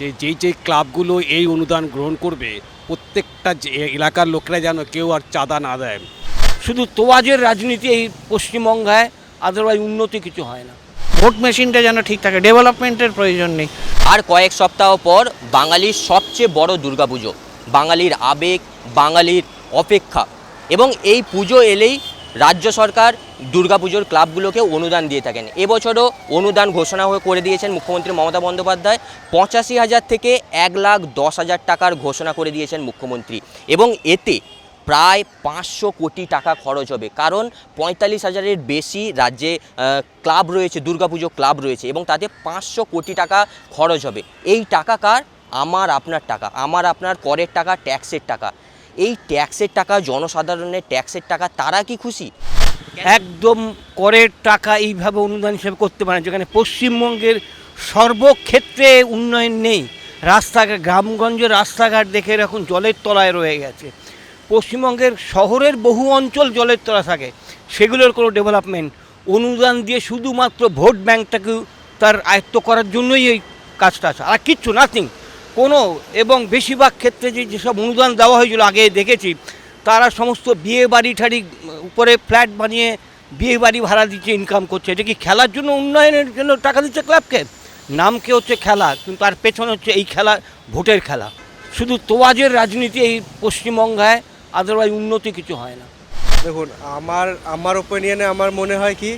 যে যেই যেই ক্লাবগুলো এই অনুদান গ্রহণ করবে প্রত্যেকটা যে এলাকার লোকেরা যেন কেউ আর চাঁদা না দেয়। শুধু তোয়াজের রাজনীতি এই পশ্চিমবঙ্গায় আদারওয়াইজ উন্নতি কিছু হয় না। ভোট মেশিনটা যেন ঠিক থাকে ডেভেলপমেন্টের প্রয়োজন নেই। আর কয়েক সপ্তাহ পর বাঙালির সবচেয়ে বড় দুর্গাপুজো বাঙালির আবেগ বাঙালির অপেক্ষা। এবং এই পুজো এলেই রাজ্য সরকার দুর্গাপুজোর ক্লাবগুলোকে অনুদান দিয়ে থাকেন। এবছরও অনুদান ঘোষণা হয়ে করে দিয়েছেন মুখ্যমন্ত্রী মমতা বন্দ্যোপাধ্যায়। পঁচাশি হাজার থেকে এক লাখ দশ হাজার টাকার ঘোষণা করে দিয়েছেন মুখ্যমন্ত্রী। এবং এতে প্রায় পাঁচশো কোটি টাকা খরচ হবে। কারণ পঁয়তাল্লিশ হাজারের বেশি রাজ্যে ক্লাব রয়েছে, দুর্গাপুজো ক্লাব রয়েছে এবং তাতে পাঁচশো কোটি টাকা খরচ হবে। এই টাকা কার? আমার, আপনার টাকা। আমার, আপনার করের টাকা, ট্যাক্সের টাকা। এই ট্যাক্সের টাকা, জনসাধারণের ট্যাক্সের টাকা, তারা কি খুশি? একদম করের টাকা এইভাবে অনুদান হিসেবে করতে পারে। যেখানে পশ্চিমবঙ্গের সর্বক্ষেত্রে উন্নয়ন নেই। রাস্তাঘাট, গ্রামগঞ্জের রাস্তাঘাট দেখে এখন জলের তলায় রয়ে গেছে। পশ্চিমবঙ্গের শহরের বহু অঞ্চল জলের তলা থাকে, সেগুলোর কোনো ডেভেলপমেন্ট অনুদান দিয়ে শুধুমাত্র ভোট ব্যাংকটাকে তার আয়ত্ত করার জন্যই এই কাজটা আছে। আর কিচ্ছু নাথিং কোনো, এবং বেশিরভাগ ক্ষেত্রে যে যেসব অনুদান দেওয়া হয়েছিল, আগে দেখেছি তারা সমস্ত বিয়ে বাড়ি ঠাড়ি উপরে ফ্ল্যাট বানিয়ে বিয়ে বাড়ি ভাড়া দিচ্ছে ইনকাম করছে। এটা কি খেলার জন্য উন্নয়নের জন্য টাকা দিচ্ছে ক্লাবকে? নামকে হচ্ছে খেলা, কিন্তু তার পেছনে হচ্ছে এই খেলা, ভোটের খেলা। শুধু তোয়াজের রাজনীতি এই পশ্চিমবঙ্গায় আদারওয়াইজ উন্নতি কিছু হয় না। দেখুন, আমার আমার ওপিনিয়নে আমার মনে হয় কি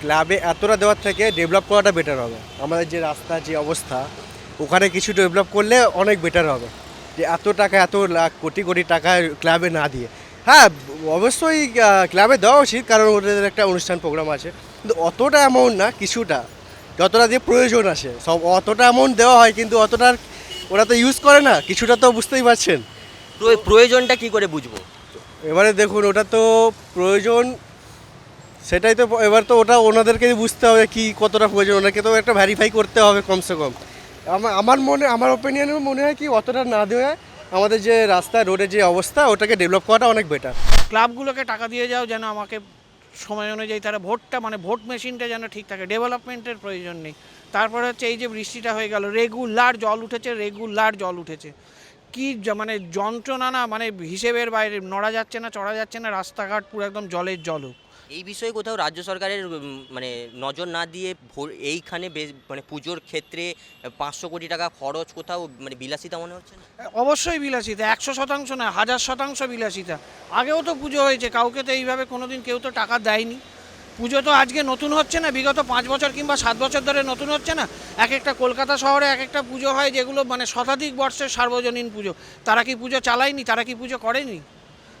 ক্লাবে এতটা দেওয়ার থেকে ডেভেলপ করাটা বেটার হবে। আমাদের যে রাস্তা যে অবস্থা, ওখানে কিছু ডেভেলপ করলে অনেক বেটার হবে। যে এত টাকা এত লাখ কোটি কোটি টাকা ক্লাবে না দিয়ে। হ্যাঁ অবশ্যই ক্লাবে দেওয়া উচিত কারণ ওদের একটা অনুষ্ঠান প্রোগ্রাম আছে। কিন্তু অতটা অ্যামাউন্ট না কিছুটা। যতটা দিয়ে প্রয়োজন আছে সব অতটা অ্যামাউন্ট দেওয়া হয় কিন্তু অতটা ওরা তো ইউজ করে না। কিছুটা তো বুঝতেই পারছেন। প্রয়- প্রয়োজনটা কি করে বুঝব? এবারে দেখুন ওটা তো প্রয়োজন সেটাই তো এবার তো ওটা ওনাদেরকে বুঝতে হবে কি কতটা প্রয়োজন। ওনাকে তো একটা ভ্যারিফাই করতে হবে কমসে কম। আমার মনে, আমার ওপিনিয়নে মনে হয় কি, অতটা না দেওয়া আমাদের যে রাস্তা রোডের যে অবস্থা, ওটাকে ডেভেলপ করাটা অনেক বেটার ক্লাবগুলোকে টাকা দিয়ে যাও যেন আমাকে সময় অনুযায়ী তারা ভোটটা মানে ভোট মেশিনটা যেন ঠিক থাকে ডেভেলপমেন্টের প্রয়োজন নেই। তারপরে হচ্ছে এই যে বৃষ্টিটা হয়ে গেল রেগুলার জল উঠেছে রেগুলার জল উঠেছে। কি মানে যন্ত্রণা না মানে হিসেবের বাইরে, নড়া যাচ্ছে না, চড়া যাচ্ছে না, রাস্তাঘাট পুরো একদম জলের জলক এই বিষয়ে কোথাও রাজ্য সরকারের মানে নজর না দিয়ে এইখানে মানে পুজোর ক্ষেত্রে পাঁচশো কোটি টাকা খরচ কোথাও মানে বিলাসিতা মনে হচ্ছে অবশ্যই বিলাসিতা, একশো শতাংশ না, হাজার শতাংশ বিলাসিতা। আগেও তো পুজো হয়েছে, কাউকে তো এইভাবে কোনোদিন কেউ তো টাকা দেয়নি। পুজো তো আজকে নতুন হচ্ছে না, বিগত পাঁচ বছর কিংবা সাত বছর ধরে নতুন হচ্ছে না। এক একটা কলকাতা শহরে এক একটা পুজো হয় যেগুলো মানে শতাধিক বর্ষের সার্বজনীন পুজো। তারা কি পুজো চালায়নি, তারা কি পুজো করেনি?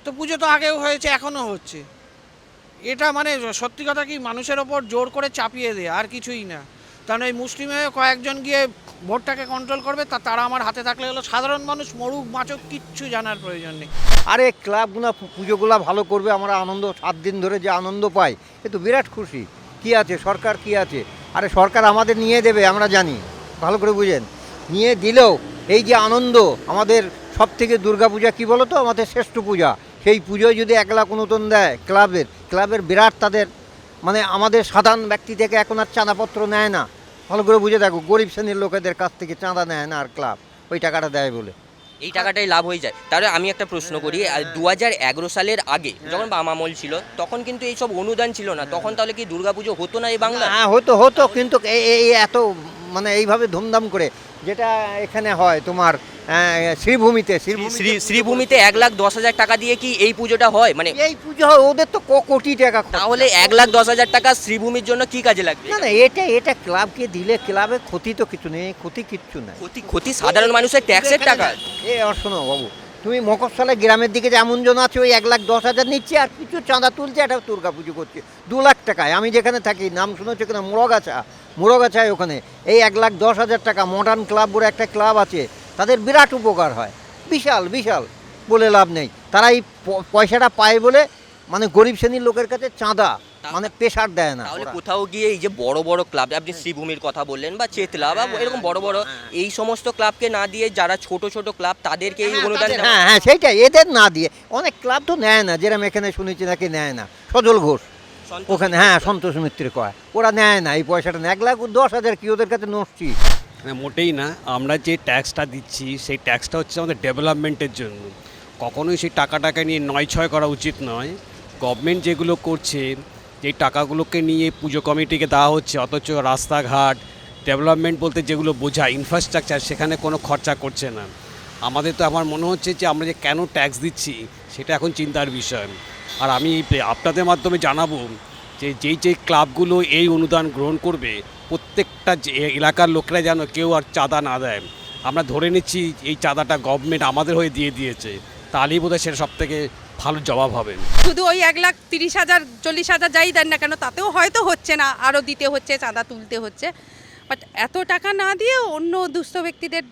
তো পুজো তো আগেও হয়েছে, এখনও হচ্ছে। এটা মানে সত্যি কথা কি, মানুষের ওপর জোর করে চাপিয়ে দেয়, আর কিছুই না। কারণ এই মুসলিমে কয়েকজন গিয়ে ভোটটাকে কন্ট্রোল করবে, তা তারা আমার হাতে থাকলে হলো সাধারণ মানুষ, মরুক, বাঁচক, কিচ্ছু জানার প্রয়োজন নেই। আরে, ক্লাবগুলো পুজোগুলা ভালো করবে, আমরা আনন্দ, সাত দিন ধরে যে আনন্দ পাই, এ তো বিরাট খুশি। কি আছে, সরকার কি আছে? আরে, সরকার আমাদের নিয়ে দেবে, আমরা জানি। ভালো করে বুঝেন। নিয়ে দিলেও এই যে আনন্দ, আমাদের সব থেকে দুর্গা পূজা কী বলো তো আমাদের শ্রেষ্ঠ পূজা। সেই পুজোয় যদি এক লাখ অনুদান দেয়, ক্লাবের ক্লাবের বিরাট তাদের মানে আমাদের সাধারণ ব্যক্তি থেকে এখন আর চাঁদাপত্র নেয় না। ভালো করে বুঝে দেখো গরিব শ্রেণির লোকেদের কাছ থেকে চাঁদা নেয় না আর ক্লাব। ওই টাকাটা দেয় বলে। এই টাকাটাই লাভ হয়ে যায়। তাহলে আমি একটা প্রশ্ন করি দু হাজার এগারো সালের আগে যখন বাম আমল ছিল তখন কিন্তু এইসব অনুদান ছিল না। তখন তাহলে কি দুর্গাপুজো হতো না এই বাংলা হ্যাঁ হতো হতো কিন্তু এই এত মানে এইভাবে ধুমধাম করে যেটা এখানে হয় তোমার শ্রীভূমিতে শ্রী শ্রীভূমিতে এক লাখ দশ হাজার টাকা দিয়ে কি এই পুজোটা হয়? মানে এই পুজো হয় ওদের তো ক- কোটি টাকা তাহলে এক লাখ দশ হাজার টাকা শ্রীভূমির জন্য কি কাজে লাগবে? না না এটা এটা ক্লাবকে দিলে ক্লাবের ক্ষতি তো কিছু নেই ক্ষতি কিচ্ছু নাই। ক্ষতি ক্ষতি সাধারণ মানুষের ট্যাক্সের টাকা। এ শোনো বাবু তুমি মকরসালে গ্রামের দিকে যেমন জন আছে ওই এক লাখ দশ হাজার নিচ্ছে আর কিছু চাঁদা তুলছে এটা দুর্গা পুজো করছে। দু লাখ টাকায় আমি যেখানে থাকি নাম শুনেছি ওখানে মোড়গাছা মোড়গাছায় ওখানে। এই এক লাখ দশ হাজার টাকা মডার্ন ক্লাব বলে একটা ক্লাব আছে তাদের বিরাট উপকার হয়। বিশাল বিশাল বলে লাভ নেই। তারা এই পয়সাটা পায় বলে মানে গরিব শ্রেণির লোকের কাছে চাঁদা মানে প্রেশার দেয় না তাহলে কোথাও গিয়ে এই যে বড় বড় ক্লাব আপনি শ্রীভূমির কথা বললেন বা চেতলা বা এরকম বড় বড় এই সমস্ত ক্লাবকে না দিয়ে যারা ছোট ছোট ক্লাব তাদেরকে এই অনুদান হ্যাঁ হ্যাঁ সেইটাই এদের না দিয়ে। অনেক ক্লাব তো নেয় না যেরকম এখানে শুনেছি নাকি নেয় না। সজল ঘোষ। ওখানে হ্যাঁ সন্তোষ মিত্র কয়। ওরা নেয় না এই পয়সাটা এক লাখ দশ হাজার কি ওদের কাছে নড়ছি মোটেই না। আমরা যে ট্যাক্সটা দিচ্ছি, সেই ট্যাক্সটা হচ্ছে আমাদের ডেভেলপমেন্টের জন্য। কখনোই সেই টাকাটাকে নিয়ে নয় ছয় করা উচিত নয়। গভর্নমেন্ট যেগুলো করছে যেই টাকাগুলোকে নিয়ে পুজো কমিটিকে দেওয়া হচ্ছে, অথচ রাস্তাঘাট ডেভেলপমেন্ট বলতে যেগুলো বোঝা ইনফ্রাস্ট্রাকচার সেখানে কোনো খরচা করছে না। আমাদের তো আমার মনে হচ্ছে যে আমরা যে কেন ট্যাক্স দিচ্ছি, সেটা এখন চিন্তার বিষয়। আর আমি আপনাদের মাধ্যমে জানাব যে যেই যেই ক্লাবগুলো এই অনুদান গ্রহণ করবে প্রত্যেকটা যে এলাকার লোকেরা যেন কেউ আর চাঁদা না দেয়। আমরা ধরে নিচ্ছি এই চাঁদাটা গভর্নমেন্ট আমাদের হয়ে দিয়ে দিয়েছে তাহলেই বোধহয় সেটা সব থেকে ভালো জবাব হবে। শুধু ওই এক লাখ তিরিশ হাজার চল্লিশ হাজার যাই দেন না কেন তাতেও হয়তো হচ্ছে না আরও দিতে হচ্ছে চাঁদা তুলতে হচ্ছে। বাট এত টাকা না দিয়ে অন্য দুস্থ ব্যক্তিদের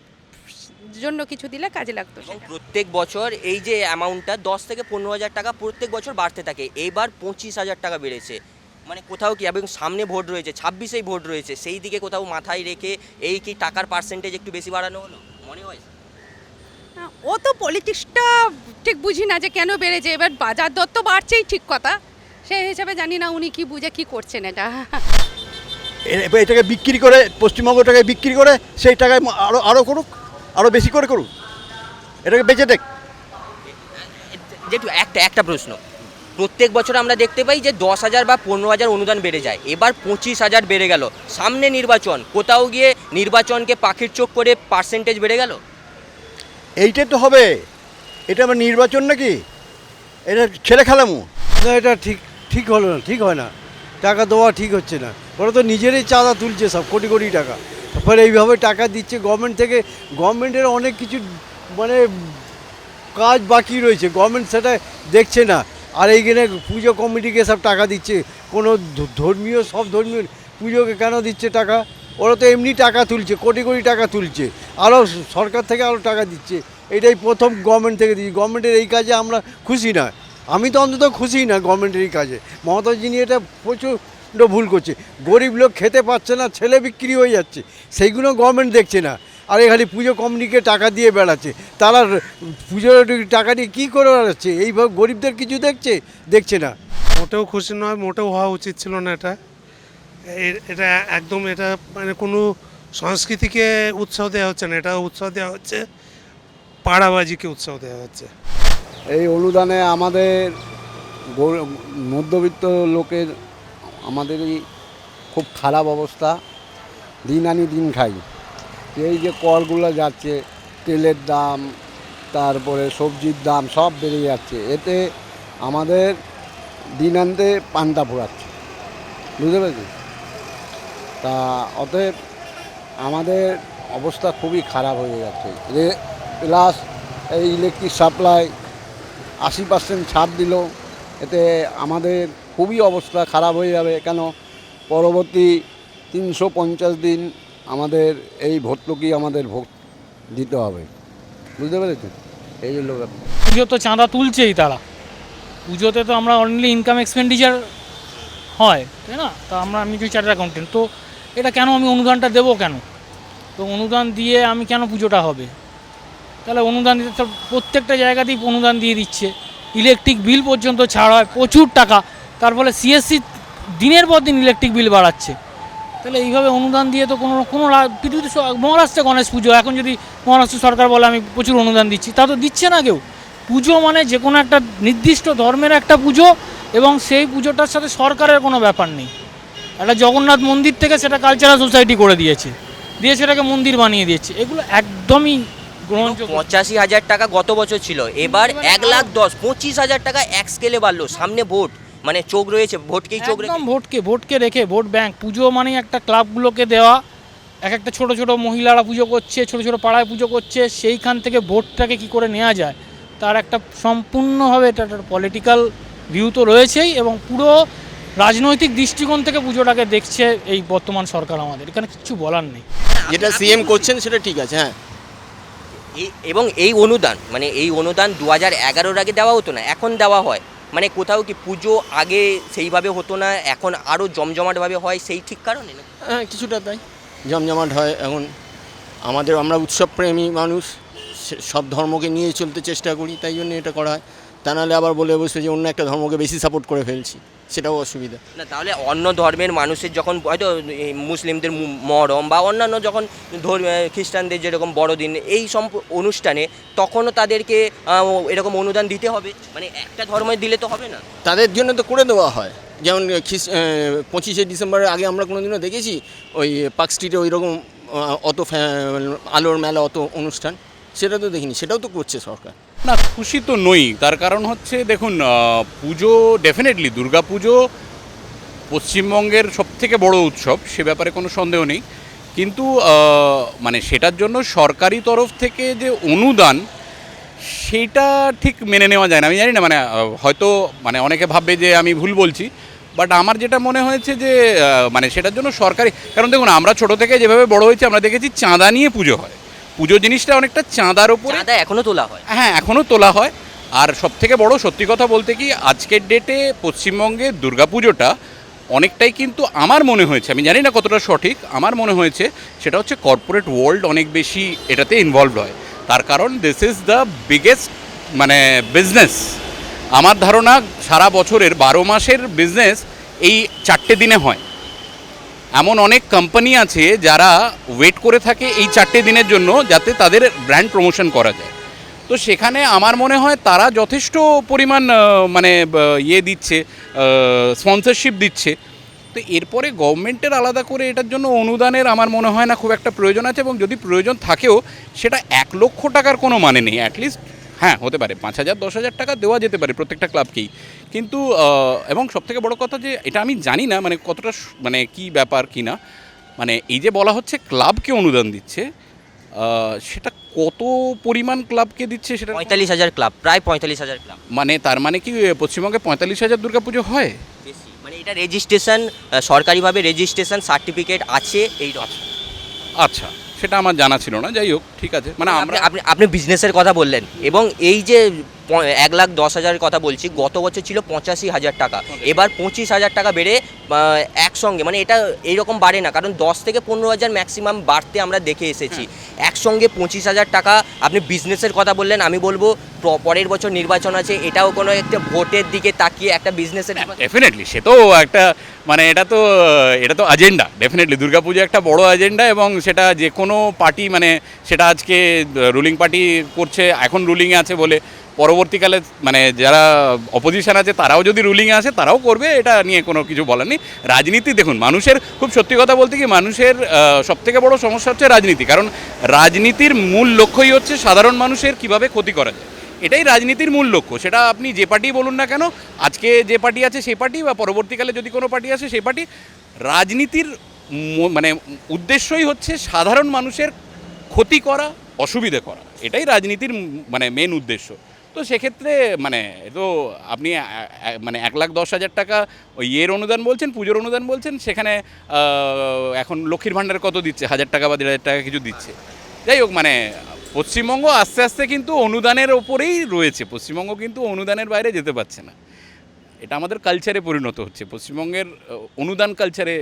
জন্য কিছু দিলে কাজে লাগতো প্রত্যেক বছর এই যে অ্যামাউন্টটা দশ থেকে পনেরো হাজার টাকা প্রত্যেক বছর বাড়তে থাকে এইবার পঁচিশ হাজার টাকা বেড়েছে। মানে কোথাও কি এবং সামনে ভোট রয়েছে ছাব্বিশেই ভোট রয়েছে সেই দিকে কোথাও মাথায় রেখে এই কি টাকার পার্সেন্টেজ একটু বেশি বাড়ানো হলো? মনে হয়? না, ও তো পলিটিক্সটা ঠিক বুঝি না যে কেন বেড়েছে এবার বাজার দর তো বাড়ছেই ঠিক কথা। সেই হিসাবে জানি না উনি কি বুঝে কি করছেন এটা। এটাকে বিক্রি করে পশ্চিমবঙ্গটাকে বিক্রি করে সেই টাকায় ম- আরও আরও করুক আরও বেশি করে করুক। এটাকে বেঁচে দেখ। যেটু একটা একটা প্রশ্ন। প্রত্যেক বছর আমরা দেখতে পাই যে দশ হাজার বা পনেরো হাজার অনুদান বেড়ে যায়। এবার পঁচিশ হাজার বেড়ে গেল। সামনে নির্বাচন কোথাও গিয়ে নির্বাচনকে পাখির চোখ করে পার্সেন্টেজ বেড়ে গেল? এইটাই তো হবে। এটা আমার নির্বাচন নাকি? এটা ছেলে খেলামু। না এটা ঠিক ঠিক হলো না ঠিক হয় না। টাকা দেওয়া ঠিক হচ্ছে না। ওরা তো নিজেরই চাঁদা তুলছে সব কোটি কোটি টাকা। তারপরে এইভাবে টাকা দিচ্ছে গভর্নমেন্ট থেকে। গভর্নমেন্টের অনেক কিছু মানে কাজ বাকি রয়েছে। গভর্নমেন্ট সেটা দেখছে না। আর এইখানে পুজো কমিটিকে সব টাকা দিচ্ছে। কোনো ধর্মীয়, সব ধর্মীয় পুজোকে কেন দিচ্ছে টাকা? ওরা তো এমনি টাকা তুলছে, কোটি কোটি টাকা তুলছে। আরও সরকার থেকে আরও টাকা দিচ্ছে। এটাই প্রথম গভর্নমেন্ট থেকে দিচ্ছি। গভর্নমেন্টের এই কাজে আমরা খুশি না। আমি তো অন্তত খুশি না গভর্নমেন্টের এই কাজে। মমতা যিনি এটা প্রচুর ভুল করছে। গরিব লোক খেতে পাচ্ছে না, ছেলে বিক্রি হয়ে যাচ্ছে। সেইগুলো গভর্নমেন্ট দেখছে না। আর এখানে পুজো কমিটিকে টাকা দিয়ে বেড়াচ্ছে। তারা পুজোর টাকা দিয়ে কী করে বেড়াচ্ছে? এইভাবে গরিবদের কিছু দেখছে? দেখছে না। মোটেও খুশি নয় মোটেও হওয়া উচিত ছিল না এটা। এটা একদম এটা মানে কোনো সংস্কৃতিকে উৎসাহ দেওয়া হচ্ছে না এটা উৎসাহ দেওয়া হচ্ছে পাড়াবাজিকে উৎসাহ দেওয়া হচ্ছে। এই অনুদানে আমাদের মধ্যবিত্ত লোকের আমাদেরই খুব খারাপ অবস্থা। দিন আনি দিন খাই। এই যে করগুলো যাচ্ছে, তেলের দাম, তারপরে সবজির দাম সব বেড়ে যাচ্ছে। এতে আমাদের দিন আনতে পান্তা ফোরাচ্ছে। বুঝতে পেরেছি তা অতএব আমাদের অবস্থা খুবই খারাপ হয়ে যাচ্ছে। প্লাস এই ইলেকট্রিক সাপ্লাই আশি পার্সেন্ট ছাড় দিল। এতে আমাদের খুবই অবস্থা খারাপ হয়ে যাবে। কেন? পরবর্তী তিনশো পঞ্চাশ দিন আমাদের এই ভর্তুকি আমাদের ভোট দিতে হবে। বুঝতে পেরেছেন? এই জন্য পুজো তো চাঁদা তুলছেই তারা। পুজোতে তো আমরা অনলি ইনকাম এক্সপেন্ডিচার হয়, তাই না? তা আমরা আমি যে চার্টার অ্যাকাউন্টেন্ট তো এটা কেন আমি অনুদানটা দেবো কেন? তো অনুদান দিয়ে আমি কেন পুজোটা হবে? তাহলে অনুদান দিতে প্রত্যেকটা জায়গাতেই অনুদান দিয়ে দিচ্ছে। ইলেকট্রিক বিল পর্যন্ত ছাড় হয় প্রচুর টাকা। তার ফলে সিএসসি দিনের পর দিন ইলেকট্রিক বিল বাড়াচ্ছে। তাহলে এইভাবে অনুদান দিয়ে তো কোনো কোনো পৃথিবীতে মহারাষ্ট্রে গণেশ পুজো এখন যদি মহারাষ্ট্র সরকার বলে আমি প্রচুর অনুদান দিচ্ছি তা তো দিচ্ছে না কেউ। পুজো মানে যে কোনো একটা নির্দিষ্ট ধর্মের একটা পুজো এবং সেই পুজোটার সাথে সরকারের কোনো ব্যাপার নেই। একটা জগন্নাথ মন্দির থেকে সেটা কালচারাল সোসাইটি করে দিয়েছে দিয়ে সেটাকে মন্দির বানিয়ে দিয়েছে। এগুলো একদমই পঁচাশি হাজার টাকা গত বছর ছিল এবার এক লাখ দশ পঁচিশ হাজার টাকা এক স্কেলে বাড়লো সামনে ভোট। মানে চোখ রয়েছে ভোটকেই চোখ রেখে। একদম ভোটকে ভোটকে রেখে ভোট ব্যাংক। পুজো মানে একটা ক্লাবগুলোকে দেওয়া। এক একটা ছোট ছোট মহিলারা পুজো করছে ছোট ছোট পাড়ায় পুজো করছে সেইখান থেকে ভোটটাকে কি করে নেওয়া যায়? তার একটা সম্পূর্ণভাবে এটা একটা পলিটিক্যাল ভিউ তো রয়েছেই এবং পুরো রাজনৈতিক দৃষ্টিকোণ থেকে পুজোটাকে দেখছে এই বর্তমান সরকার আমাদের। এখানে কিছু বলার নেই। যেটা সিএম করছেন সেটা ঠিক আছে হ্যাঁ। এই- এবং এই অনুদান মানে এই অনুদান দু হাজার এগারোর আগে দেওয়া হতো না এখন দেওয়া হয়। মানে কোথাও কি পুজো আগে সেইভাবে হতো না এখন আরও জমজমাটভাবে হয় সেই ঠিক কারণে না হ্যাঁ কিছুটা তাই। জমজমাট হয় এখন। আমাদের আমরা উৎসবপ্রেমী মানুষ সব ধর্মকে নিয়ে চলতে চেষ্টা করি তাই জন্য এটা করা হয়। তা নাহলে আবার বলে বসবে যে অন্য একটা ধর্মকে বেশি সাপোর্ট করে ফেলছি। সেটাও অসুবিধা। না তাহলে অন্য ধর্মের মানুষের যখন হয়তো মুসলিমদের মরম বা অন্যান্য যখন ধর্ম খ্রিস্টানদের যেরকম বড়দিন এই সব অনুষ্ঠানে তখনও তাদেরকে এরকম অনুদান দিতে হবে? মানে একটা ধর্মে দিলে তো হবে না। তাদের জন্য তো করে দেওয়া হয়। যেমন খ্রিস পঁচিশে ডিসেম্বরের আগে আমরা কোনোদিনও দেখেছি ওই পার্ক স্ট্রিটে ওই রকম অত আলোর মেলা অত অনুষ্ঠান সেটা তো দেখিনি। সেটাও তো করছে সরকার। না, খুশি তো নই। তার কারণ হচ্ছে, দেখুন পুজো ডেফিনেটলি দুর্গা পুজো পশ্চিমবঙ্গের সবথেকে বড় উৎসব, সে ব্যাপারে কোনো সন্দেহ নেই। কিন্তু মানে সেটার জন্য সরকারি তরফ থেকে যে অনুদান, সেটা ঠিক মেনে নেওয়া যায় না। আমি জানি না মানে হয়তো মানে অনেকে ভাববে যে আমি ভুল বলছি, বাট আমার যেটা মনে হয়েছে যে মানে সেটার জন্য সরকারি, কারণ দেখুন, আমরা ছোট থেকে যেভাবে বড় হয়েছি, আমরা দেখেছি চাঁদা নিয়ে পুজো হয়। পুজো জিনিসটা অনেকটা চাঁদার ওপরে চাঁদা এখনও তোলা হয়। হ্যাঁ এখনও তোলা হয়। আর সবথেকে বড় সত্যি কথা বলতে কি আজকের ডেটে পশ্চিমবঙ্গে দুর্গাপুজোটা অনেকটাই কিন্তু আমার মনে হয়েছে আমি জানি না কতটা সঠিক আমার মনে হয়েছে সেটা হচ্ছে কর্পোরেট ওয়ার্ল্ড অনেক বেশি এটাতে ইনভলভ হয়। তার কারণ দিস ইজ দ্য বিগেস্ট মানে বিজনেস আমার ধারণা সারা বছরের বারো মাসের বিজনেস এই চারটে দিনে হয়। এমন অনেক কোম্পানি আছে যারা ওয়েট করে থাকে এই চারটে দিনের জন্য যাতে তাদের ব্র্যান্ড প্রমোশন করা যায়। তো সেখানে আমার মনে হয় তারা যথেষ্ট পরিমাণ মানে ইয়ে দিচ্ছে স্পন্সরশিপ দিচ্ছে। তো এরপরে গভর্নমেন্টের আলাদা করে এটার জন্য অনুদানের আমার মনে হয় না খুব একটা প্রয়োজন আছে এবং যদি প্রয়োজন থাকেও সেটা এক লক্ষ টাকার কোনো মানে নেই। অ্যাটলিস্ট হ্যাঁ হতে পারে। পাঁচ হাজার দশ হাজার টাকা দেওয়া যেতে পারে প্রত্যেকটা ক্লাবকেই। কিন্তু এবং সবথেকে বড় কথা যে এটা আমি জানি না মানে কতটা মানে কি ব্যাপার কি না। মানে এই যে বলা হচ্ছে ক্লাবকে অনুদান দিচ্ছে সেটা কত পরিমাণ ক্লাবকে দিচ্ছে সেটা পঁয়তাল্লিশ হাজার ক্লাব প্রায় পঁয়তাল্লিশ হাজার ক্লাব। মানে তার মানে কি পশ্চিমবঙ্গে পঁয়তাল্লিশ হাজার দুর্গাপুজো হয়? বেশি। মানে এটা রেজিস্ট্রেশন সরকারিভাবে রেজিস্ট্রেশন সার্টিফিকেট আছে এই রকম। আচ্ছা সেটা আমার জানা ছিল না যাই হোক ঠিক আছে। মানে আমরা আপনি আপনি বিজনেসের কথা বললেন এবং এই যে এক লাখ দশ হাজারের কথা বলছি গত বছর ছিল পঁচাশি হাজার টাকা। এবার পঁচিশ হাজার টাকা বেড়ে একসঙ্গে মানে এটা এইরকম বাড়ে না কারণ দশ থেকে পনেরো হাজার ম্যাক্সিমাম বাড়তে আমরা দেখে এসেছি। একসঙ্গে পঁচিশ হাজার টাকা আপনি বিজনেসের কথা বললেন আমি বলব পরের বছর নির্বাচন আছে এটাও কোনো একটা ভোটের দিকে তাকিয়ে একটা বিজনেসের ডেফিনেটলি সে তো একটা মানে এটা তো এটা তো এজেন্ডা ডেফিনেটলি দুর্গাপুজো একটা বড় এজেন্ডা এবং সেটা যে কোনো পার্টি মানে সেটা আজকে রুলিং পার্টি করছে এখন রুলিংয়ে আছে বলে পরবর্তীকালে মানে যারা অপোজিশন আছে, তারাও যদি রুলিংয়ে আসে, তারাও করবে, এটা নিয়ে কোনো কিছু বলার নেই। রাজনীতি, দেখুন, মানুষের, খুব সত্যি কথা বলতে কি, মানুষের সব থেকে বড় সমস্যা হচ্ছে রাজনীতি। কারণ রাজনীতির মূল লক্ষ্যই হচ্ছে সাধারণ মানুষের কীভাবে ক্ষতি করা যায়। এটাই রাজনীতির মূল লক্ষ্য। সেটা আপনি যে পার্টি বলুন না কেন, আজকে যে পার্টি আছে সেই পার্টি, বা পরবর্তীকালে যদি কোনো পার্টি আসে সেই পার্টি, রাজনীতির মানে উদ্দেশ্যই হচ্ছে সাধারণ মানুষের ক্ষতি করা, অসুবিধে করা। এটাই রাজনীতির মানে মেন উদ্দেশ্য। তো সেক্ষেত্রে মানে তো আপনি মানে এক লাখ দশ হাজার টাকা ওই ইয়ের অনুদান বলছেন, পুজোর অনুদান বলছেন, সেখানে এখন লক্ষ্মীর ভাণ্ডার কত দিচ্ছে? হাজার টাকা বা দেড় হাজার টাকা কিছু দিচ্ছে। যাই হোক মানে পশ্চিমবঙ্গ আস্তে আস্তে কিন্তু অনুদানের ওপরেই রয়েছে। পশ্চিমবঙ্গ কিন্তু অনুদানের বাইরে যেতে পারছে না। এটা আমাদের কালচারে পরিণত হচ্ছে। পশ্চিমবঙ্গের অনুদান কালচারে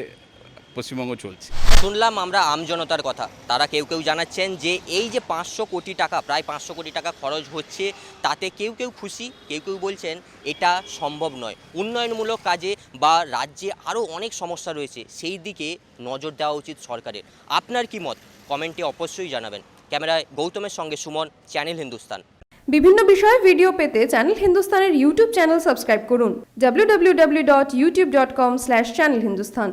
পশ্চিমবঙ্গ চলছে। শুনলাম আমরা আমজনতার কথা। তারা কেউ কেউ জানাচ্ছেন যে এই যে পাঁচশো কোটি টাকা প্রায় পাঁচশো কোটি টাকা খরচ হচ্ছে তাতে কেউ কেউ খুশি কেউ কেউ বলছেন এটা সম্ভব নয়। উন্নয়নমূলক কাজে বা রাজ্যে আরও অনেক সমস্যা রয়েছে সেই দিকে নজর দেওয়া উচিত সরকারের। আপনার কি মত? কমেন্টে অবশ্যই জানাবেন। ক্যামেরায় গৌতমের সঙ্গে সুমন চ্যানেল হিন্দুস্তান। বিভিন্ন বিষয়ে ভিডিও পেতে চ্যানেল হিন্দুস্তানের ইউটিউব চ্যানেল সাবস্ক্রাইব করুন। www.youtube.com/channelhindustan